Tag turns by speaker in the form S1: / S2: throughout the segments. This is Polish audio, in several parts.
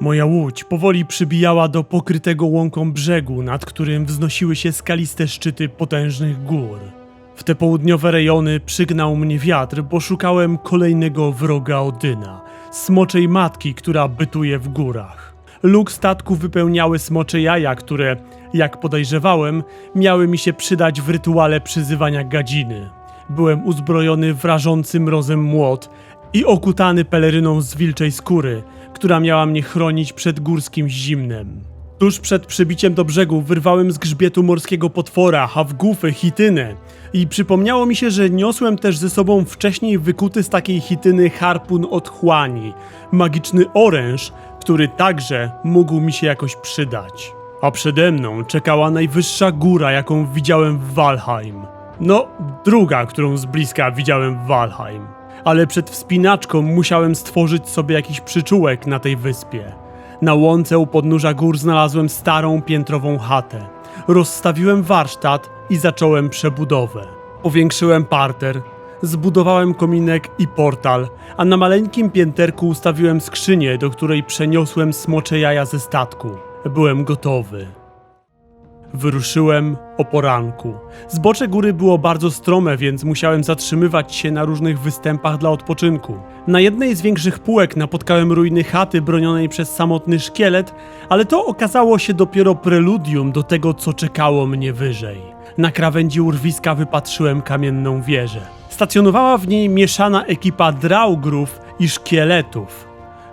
S1: Moja łódź powoli przybijała do pokrytego łąką brzegu, nad którym wznosiły się skaliste szczyty potężnych gór. W te południowe rejony przygnał mnie wiatr, bo szukałem kolejnego wroga Odyna, smoczej matki, która bytuje w górach. Luk statku wypełniały smocze jaja, które, jak podejrzewałem, miały mi się przydać w rytuale przyzywania gadziny. Byłem uzbrojony w rażący mrozem młot i okutany peleryną z wilczej skóry, która miała mnie chronić przed górskim zimnem. Tuż przed przybiciem do brzegu wyrwałem z grzbietu morskiego potwora, hawgufy, chitynę i przypomniało mi się, że niosłem też ze sobą wcześniej wykuty z takiej chityny harpun otchłani, magiczny oręż, który także mógł mi się jakoś przydać. A przede mną czekała najwyższa góra, jaką widziałem w Walheim. No, druga, którą z bliska widziałem w Walheim. Ale przed wspinaczką musiałem stworzyć sobie jakiś przyczółek na tej wyspie. Na łące u podnóża gór znalazłem starą piętrową chatę. Rozstawiłem warsztat i zacząłem przebudowę. Powiększyłem parter, zbudowałem kominek i portal, a na maleńkim pięterku ustawiłem skrzynię, do której przeniosłem smocze jaja ze statku. Byłem gotowy. Wyruszyłem o poranku. Zbocze góry było bardzo strome, więc musiałem zatrzymywać się na różnych występach dla odpoczynku. Na jednej z większych półek napotkałem ruiny chaty bronionej przez samotny szkielet, ale to okazało się dopiero preludium do tego, co czekało mnie wyżej. Na krawędzi urwiska wypatrzyłem kamienną wieżę. Stacjonowała w niej mieszana ekipa draugrów i szkieletów.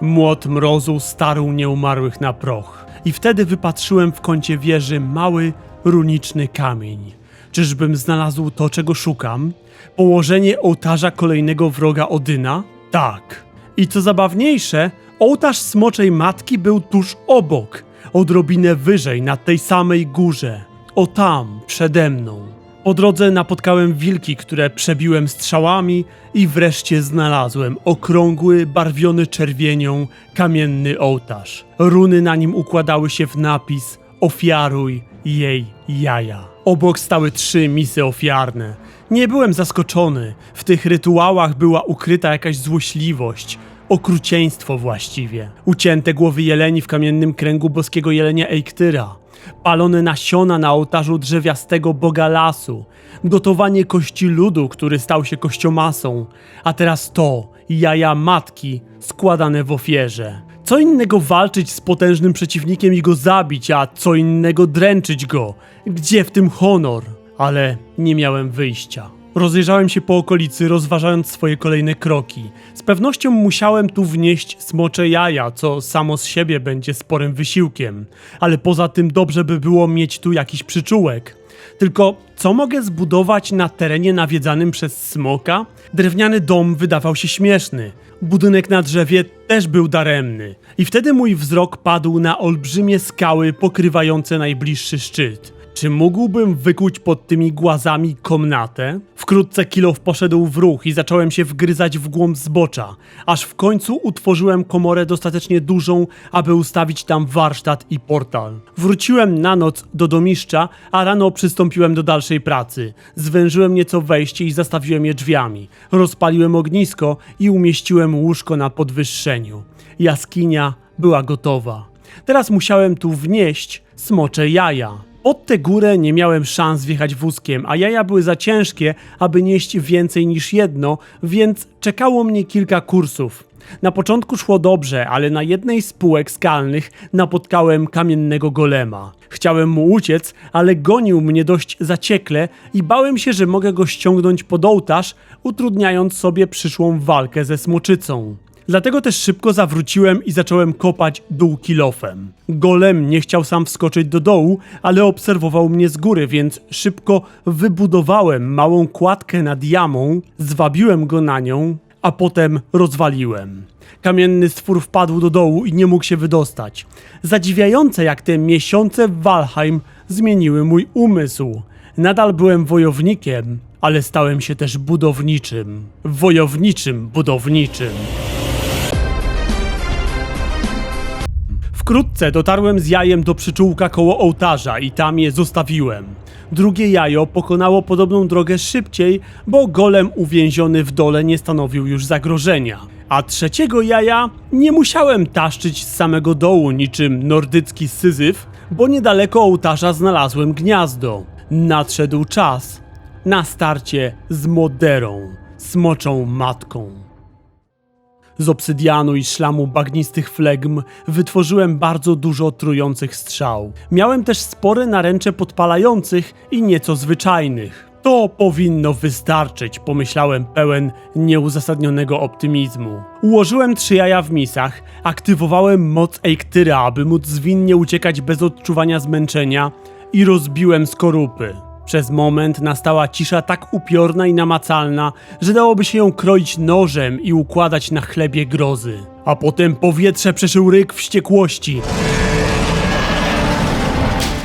S1: Młot mrozu starł nieumarłych na proch. I wtedy wypatrzyłem w kącie wieży mały, runiczny kamień. Czyżbym znalazł to, czego szukam? Położenie ołtarza kolejnego wroga Odyna? Tak. I co zabawniejsze, ołtarz smoczej matki był tuż obok, odrobinę wyżej, na tej samej górze. O tam, przede mną. Po drodze napotkałem wilki, które przebiłem strzałami i wreszcie znalazłem okrągły, barwiony czerwienią, kamienny ołtarz. Runy na nim układały się w napis Ofiaruj jej jaja. Obok stały trzy misy ofiarne. Nie byłem zaskoczony. W tych rytuałach była ukryta jakaś złośliwość, okrucieństwo właściwie. Ucięte głowy jeleni w kamiennym kręgu boskiego jelenia Eiktyra palone nasiona na ołtarzu drzewiastego boga lasu, gotowanie kości ludu, który stał się kościomasą, a teraz to, jaja matki składane w ofierze. Co innego walczyć z potężnym przeciwnikiem i go zabić, a co innego dręczyć go. Gdzie w tym honor? Ale nie miałem wyjścia. Rozejrzałem się po okolicy, rozważając swoje kolejne kroki. Z pewnością musiałem tu wnieść smocze jaja, co samo z siebie będzie sporym wysiłkiem. Ale poza tym dobrze by było mieć tu jakiś przyczółek. Tylko co mogę zbudować na terenie nawiedzanym przez smoka? Drewniany dom wydawał się śmieszny. Budynek na drzewie też był daremny. I wtedy mój wzrok padł na olbrzymie skały pokrywające najbliższy szczyt. Czy mógłbym wykuć pod tymi głazami komnatę? Wkrótce kilow poszedł w ruch i zacząłem się wgryzać w głąb zbocza, aż w końcu utworzyłem komorę dostatecznie dużą, aby ustawić tam warsztat i portal. Wróciłem na noc do domiszcza, a rano przystąpiłem do dalszej pracy. Zwężyłem nieco wejście i zastawiłem je drzwiami. Rozpaliłem ognisko i umieściłem łóżko na podwyższeniu. Jaskinia była gotowa. Teraz musiałem tu wnieść smocze jaja. Pod tę górę nie miałem szans wjechać wózkiem, a jaja były za ciężkie, aby nieść więcej niż jedno, więc czekało mnie kilka kursów. Na początku szło dobrze, ale na jednej z półek skalnych napotkałem kamiennego golema. Chciałem mu uciec, ale gonił mnie dość zaciekle i bałem się, że mogę go ściągnąć pod ołtarz, utrudniając sobie przyszłą walkę ze smoczycą. Dlatego też szybko zawróciłem i zacząłem kopać dół kilofem. Golem nie chciał sam wskoczyć do dołu, ale obserwował mnie z góry, więc szybko wybudowałem małą kładkę nad jamą, zwabiłem go na nią, a potem rozwaliłem. Kamienny stwór wpadł do dołu i nie mógł się wydostać. Zadziwiające, jak te miesiące w Walheim zmieniły mój umysł. Nadal byłem wojownikiem, ale stałem się też budowniczym. Wojowniczym budowniczym. Wkrótce dotarłem z jajem do przyczółka koło ołtarza i tam je zostawiłem. Drugie jajo pokonało podobną drogę szybciej, bo golem uwięziony w dole nie stanowił już zagrożenia. A trzeciego jaja nie musiałem taszczyć z samego dołu niczym nordycki syzyf, bo niedaleko ołtarza znalazłem gniazdo. Nadszedł czas na starcie z Moderą, smoczą matką. Z obsydianu i szlamu bagnistych flegm wytworzyłem bardzo dużo trujących strzał. Miałem też spore naręcze podpalających i nieco zwyczajnych. To powinno wystarczyć, pomyślałem pełen nieuzasadnionego optymizmu. Ułożyłem trzy jaja w misach, aktywowałem moc Eiktyra, aby móc zwinnie uciekać bez odczuwania zmęczenia i rozbiłem skorupy. Przez moment nastała cisza tak upiorna i namacalna, że dałoby się ją kroić nożem i układać na chlebie grozy. A potem powietrze przeszył ryk wściekłości.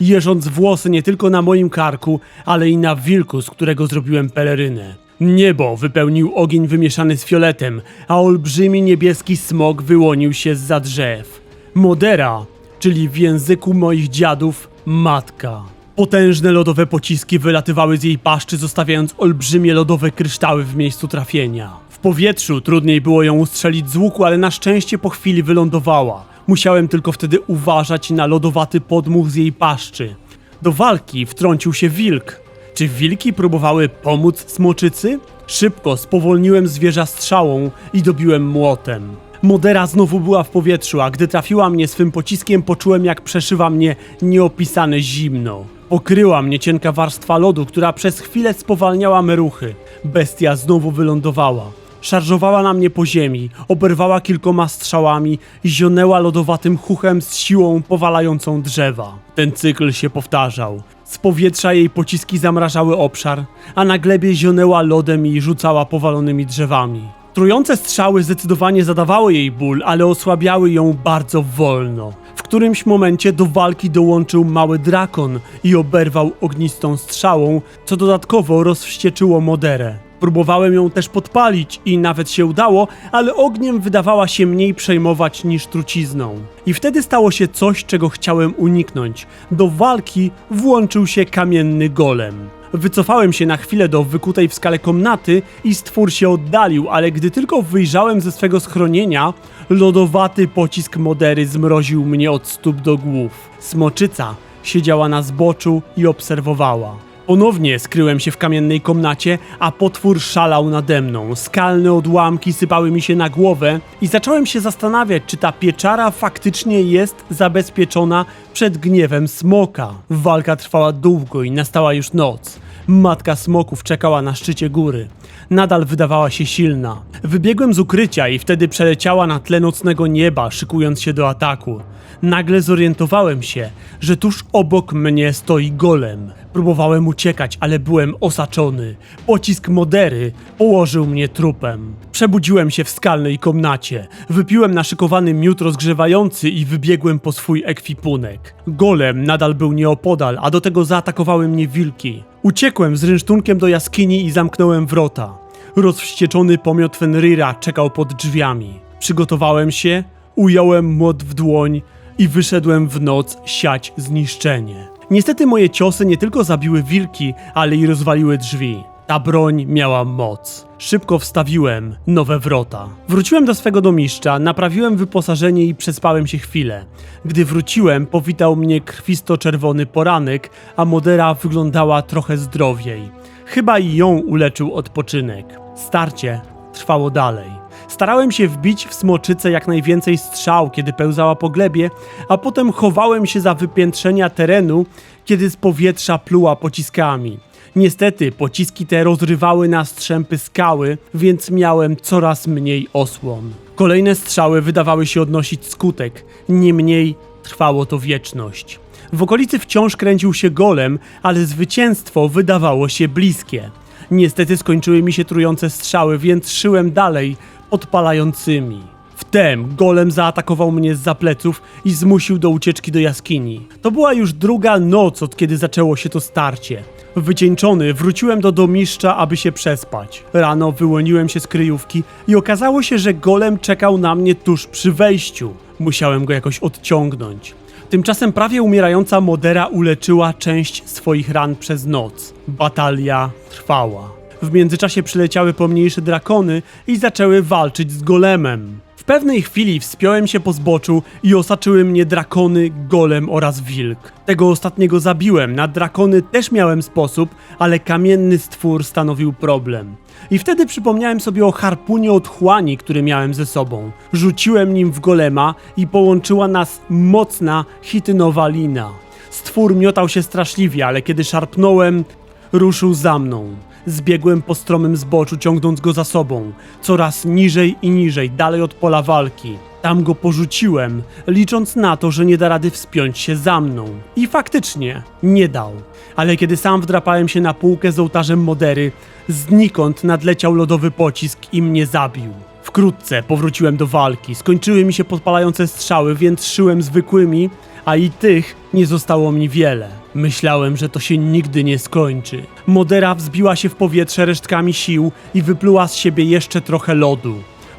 S1: Jeżąc włosy nie tylko na moim karku, ale i na wilku, z którego zrobiłem pelerynę. Niebo wypełnił ogień wymieszany z fioletem, a olbrzymi niebieski smog wyłonił się zza drzew. Modera, czyli w języku moich dziadów matka. Potężne lodowe pociski wylatywały z jej paszczy, zostawiając olbrzymie lodowe kryształy w miejscu trafienia. W powietrzu trudniej było ją ustrzelić z łuku, ale na szczęście po chwili wylądowała. Musiałem tylko wtedy uważać na lodowaty podmuch z jej paszczy. Do walki wtrącił się wilk. Czy wilki próbowały pomóc smoczycy? Szybko spowolniłem zwierza strzałą i dobiłem młotem. Modera znowu była w powietrzu, a gdy trafiła mnie swym pociskiem, poczułem jak przeszywa mnie nieopisane zimno. Pokryła mnie cienka warstwa lodu, która przez chwilę spowalniała me ruchy. Bestia znowu wylądowała. Szarżowała na mnie po ziemi, oberwała kilkoma strzałami i zionęła lodowatym chuchem z siłą powalającą drzewa. Ten cykl się powtarzał. Z powietrza jej pociski zamrażały obszar, a na glebie zionęła lodem i rzucała powalonymi drzewami. Trujące strzały zdecydowanie zadawały jej ból, ale osłabiały ją bardzo wolno. W którymś momencie do walki dołączył mały drakon i oberwał ognistą strzałą, co dodatkowo rozwścieczyło Moderę. Próbowałem ją też podpalić i nawet się udało, ale ogniem wydawała się mniej przejmować niż trucizną. I wtedy stało się coś, czego chciałem uniknąć. Do walki włączył się kamienny golem. Wycofałem się na chwilę do wykutej w skale komnaty i stwór się oddalił, ale gdy tylko wyjrzałem ze swego schronienia, lodowaty pocisk Modery zmroził mnie od stóp do głów. Smoczyca siedziała na zboczu i obserwowała. Ponownie skryłem się w kamiennej komnacie, a potwór szalał nade mną. Skalne odłamki sypały mi się na głowę i zacząłem się zastanawiać, czy ta pieczara faktycznie jest zabezpieczona przed gniewem smoka. Walka trwała długo i nastała już noc. Matka smoków czekała na szczycie góry. Nadal wydawała się silna. Wybiegłem z ukrycia i wtedy przeleciała na tle nocnego nieba, szykując się do ataku. Nagle zorientowałem się, że tuż obok mnie stoi golem. Próbowałem uciekać, ale byłem osaczony. Pocisk modery położył mnie trupem. Przebudziłem się w skalnej komnacie. Wypiłem naszykowany miód rozgrzewający i wybiegłem po swój ekwipunek. Golem nadal był nieopodal, a do tego zaatakowały mnie wilki. Uciekłem z rynsztunkiem do jaskini i zamknąłem wrota. Rozwścieczony pomiot Fenrira czekał pod drzwiami. Przygotowałem się, ująłem młot w dłoń i wyszedłem w noc siać zniszczenie. Niestety moje ciosy nie tylko zabiły wilki, ale i rozwaliły drzwi. Ta broń miała moc. Szybko wstawiłem nowe wrota. Wróciłem do swego domiszcza, naprawiłem wyposażenie i przespałem się chwilę. Gdy wróciłem, powitał mnie krwisto-czerwony poranek, a Modera wyglądała trochę zdrowiej. Chyba i ją uleczył odpoczynek. Starcie trwało dalej. Starałem się wbić w smoczycę jak najwięcej strzał, kiedy pełzała po glebie, a potem chowałem się za wypiętrzenia terenu, kiedy z powietrza pluła pociskami. Niestety, pociski te rozrywały na strzępy skały, więc miałem coraz mniej osłon. Kolejne strzały wydawały się odnosić skutek, niemniej trwało to wieczność. W okolicy wciąż kręcił się golem, ale zwycięstwo wydawało się bliskie. Niestety skończyły mi się trujące strzały, więc szyłem dalej, odpalającymi. Wtem golem zaatakował mnie z pleców i zmusił do ucieczki do jaskini. To była już druga noc, od kiedy zaczęło się to starcie. Wycieńczony wróciłem do domiszcza, aby się przespać. Rano wyłoniłem się z kryjówki i okazało się, że golem czekał na mnie tuż przy wejściu. Musiałem go jakoś odciągnąć. Tymczasem prawie umierająca Modera uleczyła część swoich ran przez noc. Batalia trwała. W międzyczasie przyleciały pomniejsze drakony i zaczęły walczyć z golemem. Pewnej chwili wspiąłem się po zboczu i osaczyły mnie drakony, golem oraz wilk. Tego ostatniego zabiłem, na drakony też miałem sposób, ale kamienny stwór stanowił problem. I wtedy przypomniałem sobie o harpunie otchłani, który miałem ze sobą. Rzuciłem nim w golema i połączyła nas mocna chitynowa lina. Stwór miotał się straszliwie, ale kiedy szarpnąłem, ruszył za mną. Zbiegłem po stromym zboczu, ciągnąc go za sobą, coraz niżej i niżej, dalej od pola walki. Tam go porzuciłem, licząc na to, że nie da rady wspiąć się za mną. I faktycznie, nie dał. Ale kiedy sam wdrapałem się na półkę z ołtarzem Modery, znikąd nadleciał lodowy pocisk i mnie zabił. Wkrótce powróciłem do walki, skończyły mi się podpalające strzały, więc szyłem zwykłymi, a i tych nie zostało mi wiele. Myślałem, że to się nigdy nie skończy. Modera wzbiła się w powietrze resztkami sił i wypluła z siebie jeszcze trochę lodu.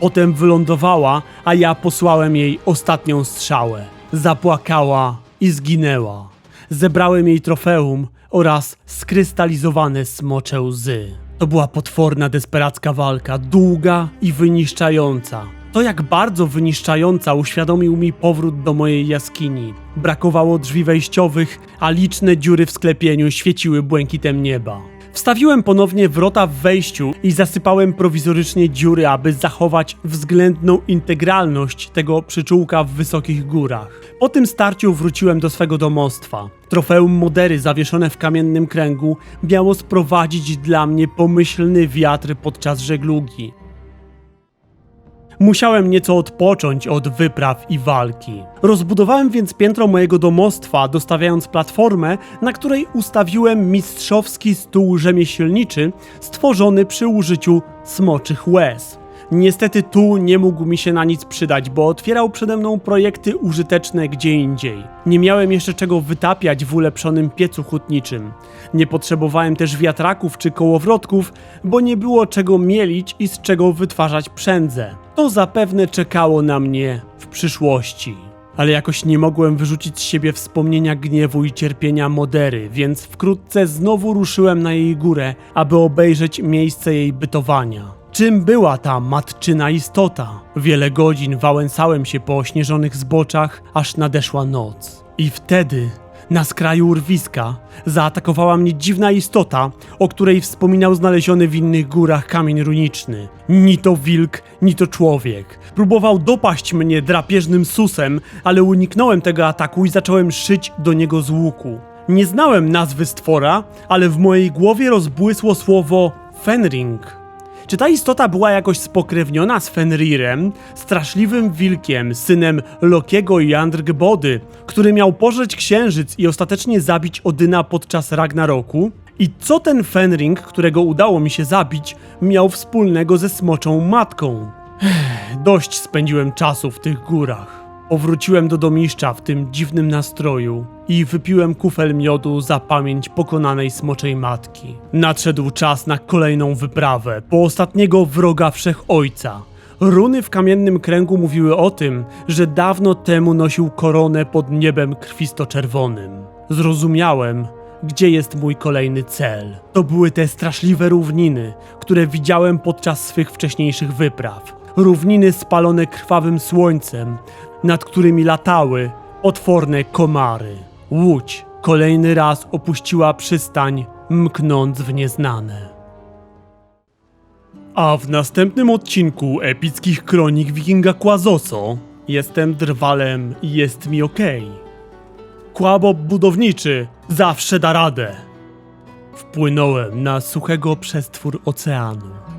S1: Potem wylądowała, a ja posłałem jej ostatnią strzałę. Zapłakała i zginęła. Zebrałem jej trofeum oraz skrystalizowane smocze łzy. To była potworna, desperacka walka, długa i wyniszczająca. To jak bardzo wyniszczająca uświadomił mi powrót do mojej jaskini. Brakowało drzwi wejściowych, a liczne dziury w sklepieniu świeciły błękitem nieba. Wstawiłem ponownie wrota w wejściu i zasypałem prowizorycznie dziury, aby zachować względną integralność tego przyczółka w wysokich górach. Po tym starciu wróciłem do swego domostwa. Trofeum Modery zawieszone w kamiennym kręgu miało sprowadzić dla mnie pomyślny wiatr podczas żeglugi. Musiałem nieco odpocząć od wypraw i walki. Rozbudowałem więc piętro mojego domostwa, dostawiając platformę, na której ustawiłem mistrzowski stół rzemieślniczy stworzony przy użyciu smoczych łez. Niestety tu nie mógł mi się na nic przydać, bo otwierał przede mną projekty użyteczne gdzie indziej. Nie miałem jeszcze czego wytapiać w ulepszonym piecu hutniczym. Nie potrzebowałem też wiatraków czy kołowrotków, bo nie było czego mielić i z czego wytwarzać przędzę. To zapewne czekało na mnie w przyszłości. Ale jakoś nie mogłem wyrzucić z siebie wspomnienia gniewu i cierpienia Modery, więc wkrótce znowu ruszyłem na jej górę, aby obejrzeć miejsce jej bytowania. Czym była ta matczyna istota? Wiele godzin wałęsałem się po ośnieżonych zboczach, aż nadeszła noc. I wtedy, na skraju urwiska, zaatakowała mnie dziwna istota, o której wspominał znaleziony w innych górach kamień runiczny. Ni to wilk, ni to człowiek. Próbował dopaść mnie drapieżnym susem, ale uniknąłem tego ataku i zacząłem szyć do niego z łuku. Nie znałem nazwy stwora, ale w mojej głowie rozbłysło słowo Fenring. Czy ta istota była jakoś spokrewniona z Fenrirem, straszliwym wilkiem, synem Lokiego i Andrgbody, który miał pożreć księżyc i ostatecznie zabić Odyna podczas Ragnaroku? I co ten Fenring, którego udało mi się zabić, miał wspólnego ze smoczą matką? Ech, dość spędziłem czasu w tych górach. Powróciłem do domiszcza w tym dziwnym nastroju i wypiłem kufel miodu za pamięć pokonanej smoczej matki. Nadszedł czas na kolejną wyprawę, po ostatniego wroga wszechojca. Runy w kamiennym kręgu mówiły o tym, że dawno temu nosił koronę pod niebem krwisto-czerwonym. Zrozumiałem, gdzie jest mój kolejny cel. To były te straszliwe równiny, które widziałem podczas swych wcześniejszych wypraw. Równiny spalone krwawym słońcem, nad którymi latały potworne komary. Łódź kolejny raz opuściła przystań, mknąc w nieznane. A w następnym odcinku epickich kronik wikinga Kłazoso jestem drwalem i jest mi okej. Kłabob budowniczy zawsze da radę. Wpłynąłem na suchego przestwór oceanu.